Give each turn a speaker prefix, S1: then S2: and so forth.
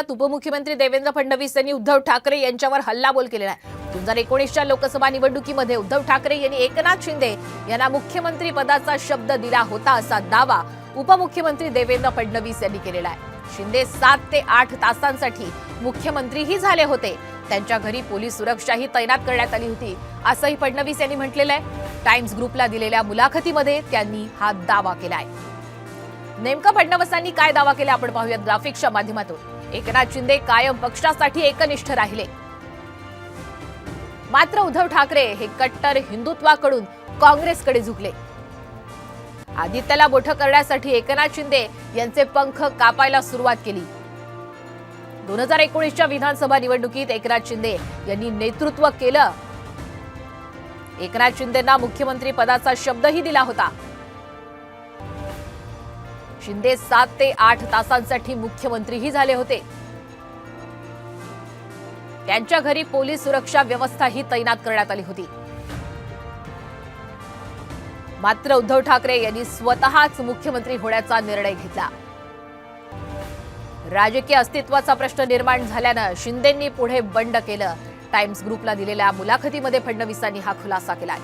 S1: उपमुख्यमंत्री देवेंद्र फडणवीस यांनी उद्धव ठाकरे यांच्यावर हल्लाबोल केलेला आहे. दोन हजार एकोणीसच्या लोकसभा निवडणुकीमध्ये उद्धव ठाकरे यांनी एकनाथ शिंदे यांना मुख्यमंत्री पदाचा शब्द दिला होता असा दावा उपमुख्यमंत्री देवेंद्र फडणवीस यांनी केलेला आहे. शिंदे सात ते आठ तासांसाठी मुख्यमंत्रीही झाले होते. त्यांच्या घरी पोलीस सुरक्षाही तैनात करण्यात आली होती असंही फडणवीस यांनी म्हटलेलं आहे. टाइम्स ग्रुपला दिलेल्या मुलाखतीमध्ये त्यांनी हा दावा केला आहे. नेमकं फडणवीसांनी काय दावा केला आपण पाहूयात ग्राफिक्सच्या माध्यमातून. एकनाथ शिंदे कायम पक्षासाठी एकनिष्ठ राहिले. मात्र उद्धव ठाकरे हे कट्टर हिंदुत्वाकडून काँग्रेसकडे झुकले. आदित्यला मोठं करण्यासाठी एकनाथ शिंदे यांचे पंख कापायला सुरुवात केली. दोन हजार एकोणीसच्या विधानसभा निवडणुकीत एकनाथ शिंदे यांनी नेतृत्व केलं. एकनाथ शिंदेना मुख्यमंत्री पदाचा शब्दही दिला होता. शिंदे सात ते आठ तासांसाठी मुख्यमंत्रीही झाले होते. त्यांच्या घरी पोलीस सुरक्षा व्यवस्थाही तैनात करण्यात आली होती. मात्र उद्धव ठाकरे यांनी स्वतःच मुख्यमंत्री होण्याचा निर्णय घेतला. राजकीय अस्तित्वाचा प्रश्न निर्माण झाल्यानं शिंदेंनी पुढे बंड केलं. टाइम्स ग्रुपला दिलेल्या मुलाखतीमध्ये फडणवीसांनी हा खुलासा केला